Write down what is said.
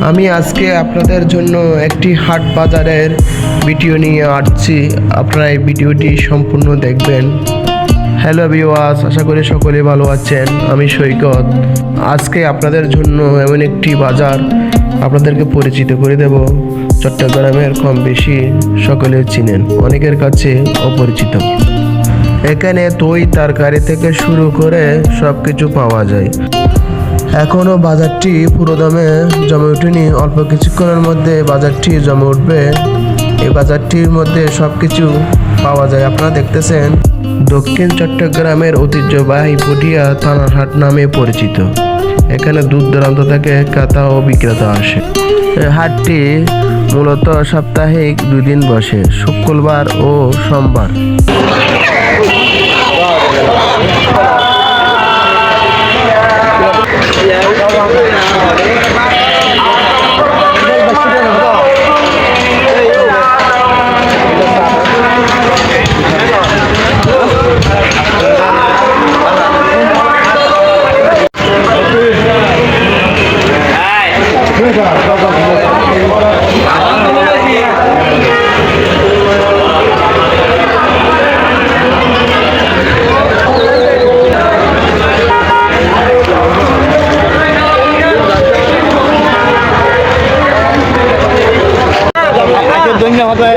আমি আজকে আপনাদের জন্য একটি হাট বাজারের ভিডিও নিয়ে আসছি। আপনারা এই ভিডিওটি সম্পূর্ণ দেখবেন। হ্যালো বিওয়াস আশা করি সকলে ভালো আছেন। আমি সৈকত। আজকে আপনাদের জন্য এমন একটি বাজার আপনাদেরকে পরিচিত করে দেব। চট্টগ্রামের কম বেশি সকলে চিনেন, অনেকের কাছে অপরিচিত। এখানে দই, তরকারি থেকে শুরু করে সব কিছু পাওয়া যায়। এখনও বাজারটি পুরো দমে জমে ওঠেনি। অল্প কিছুক্ষণের মধ্যে বাজারটি জমে উঠবে। এই বাজারটির মধ্যে সব কিছু পাওয়া যায়। আপনারা দেখতেছেন, দক্ষিণ চট্টগ্রামের ঐতিহ্যবাহী পটিয়া থানার হাট নামে পরিচিত। এখানে দূর দূরান্ত থেকে ক্রেতা ও বিক্রেতা আসে। হাটটি মূলত সাপ্তাহিক দুই দিন বসে, শুক্রবার ও সোমবার। ধন্যবাদ। ধন্যবাদ।